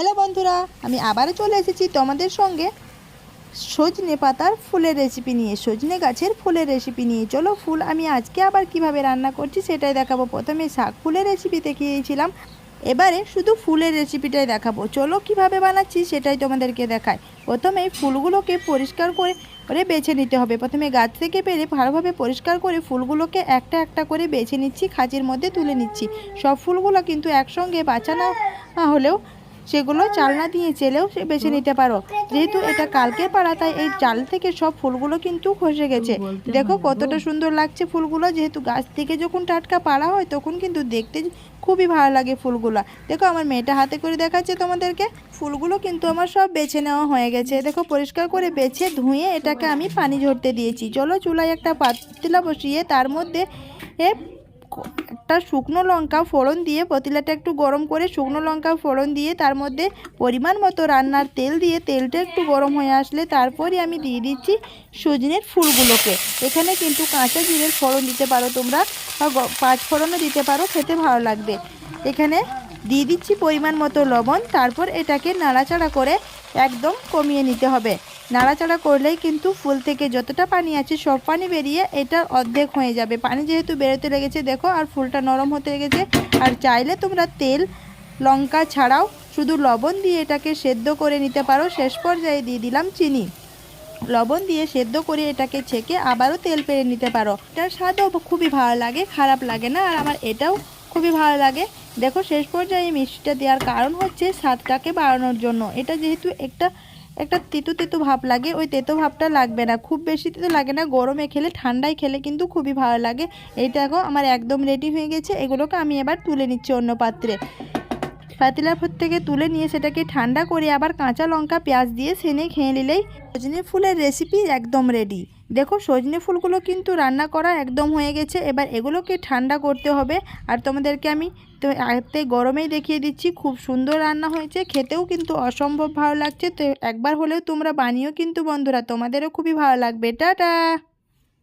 Hello বন্ধুরা, আমি আবারও চলে এসেছি তোমাদের সঙ্গে সজনে পাতার ফুলের রেসিপি নিয়ে, সজনে গাছের ফুলের রেসিপি নিয়ে। চলো ফুল, আমি আজকে আবার কীভাবে রান্না করছি সেটাই দেখাবো। প্রথমে শাক ফুলের রেসিপি দেখিয়েছিলাম, এবারে শুধু ফুলের রেসিপিটাই দেখাবো। চলো কীভাবে বানাচ্ছি সেটাই তোমাদেরকে দেখায় প্রথমে ফুলগুলোকে পরিষ্কার করে করে বেছে নিতে হবে। প্রথমে গাছ থেকে পেরে ভালোভাবে পরিষ্কার করে ফুলগুলোকে একটা একটা করে বেছে নিচ্ছি, খাঁচির মধ্যে তুলে নিচ্ছি। সব ফুলগুলো কিন্তু একসঙ্গে বাঁচানো হলেও সেগুলো চালনা দিয়ে চেলেও সে বেছে নিতে পারো। যেহেতু এটা কালকে পাড়া তাই এই চাল থেকে সব ফুলগুলো কিন্তু খসে গেছে। দেখো কতটা সুন্দর লাগছে ফুলগুলো। যেহেতু গাছ থেকে যখন টাটকা পাড়া হয় তখন কিন্তু দেখতে খুবই ভালো লাগে ফুলগুলো। দেখো আমার মেয়েটা হাতে করে দেখাচ্ছে তোমাদেরকে। ফুলগুলো কিন্তু আমার সব বেছে নেওয়া হয়ে গেছে। দেখো পরিষ্কার করে বেছে ধুয়ে এটাকে আমি পানি ঝরতে দিয়েছি। চলো চুলায় একটা পাতলা বসিয়ে তার মধ্যে একটা শুকনো লঙ্কা ফোড়ন দিয়ে পতিলাটা একটু গরম করে শুকনো লঙ্কা ফোড়ন দিয়ে তার মধ্যে পরিমাণ মতো রান্নার তেল দিয়ে তেলটা একটু গরম হয়ে আসলে তারপরই আমি দিয়ে দিচ্ছি সজনের ফুলগুলোকে। এখানে কিন্তু কাঁচা জিরের ফোড়ন দিতে পারো তোমরা বা পাঁচ ফোড়নও দিতে পারো, খেতে ভালো লাগবে। এখানে দিয়ে দিচ্ছি পরিমাণ মতো লবণ, তারপর এটাকে নাড়াচাড়া করে একদম কমিয়ে নিতে হবে। নাড়াচাড়া করলেই কিন্তু ফুল থেকে যতটা পানি আছে সব পানি বেরিয়ে এটা অর্ধেক হয়ে যাবে। পানি যেহেতু বেরোতে লেগেছে, দেখো আর ফুলটা নরম হতে লেগেছে। আর চাইলে তোমরা তেল, লঙ্কা ছাড়াও শুধু লবণ দিয়ে এটাকে সেদ্ধ করে নিতে পারো। শেষ পর্যায়ে দিয়ে দিলাম চিনি। লবণ দিয়ে সেদ্ধ করে এটাকে ছেঁকে আবারও তেল পেরে নিতে পারো। এটার স্বাদও খুবই ভালো লাগে, খারাপ লাগে না। আর আমার এটাও খুবই ভালো লাগে। দেখো, শেষ পর্যায়ে মিষ্টিটা দেওয়ার কারণ হচ্ছে স্বাদটাকে বাড়ানোর জন্য। এটা যেহেতু একটা একটা তেতো তেতো ভাব লাগে, ওই তেতো ভাবটা লাগবে না। খুব বেশি তেতো লাগে না, গরমে খেলে, ঠান্ডায় খেলে কিন্তু খুবই ভালো লাগে। এইটা এখন আমার একদম রেডি হয়ে গেছে। এগুলোকে আমি এবার তুলে নিচ্ছি অন্য পাত্রে। পাতিলার ভর থেকে তুলে নিয়ে সেটাকে ঠান্ডা করে আবার কাঁচা লঙ্কা, পেঁয়াজ দিয়ে সেনে খেয়ে নিলেই সজনে ফুলের রেসিপি একদম রেডি দেখো, সজনে ফুলগুলো কিন্তু রান্না করা একদম হয়ে গেছে। এবার এগুলোকে ঠান্ডা করতে হবে। আর তোমাদেরকে আমি তো এতে গরমেই দেখিয়ে দিচ্ছি, খুব সুন্দর রান্না হয়েছে। খেতেও কিন্তু অসম্ভব ভালো লাগছে। তো একবার হলেও তোমরা বানিও কিন্তু বন্ধুরা। তোমাদেরও খুবই ভালো লাগবে। টাটা!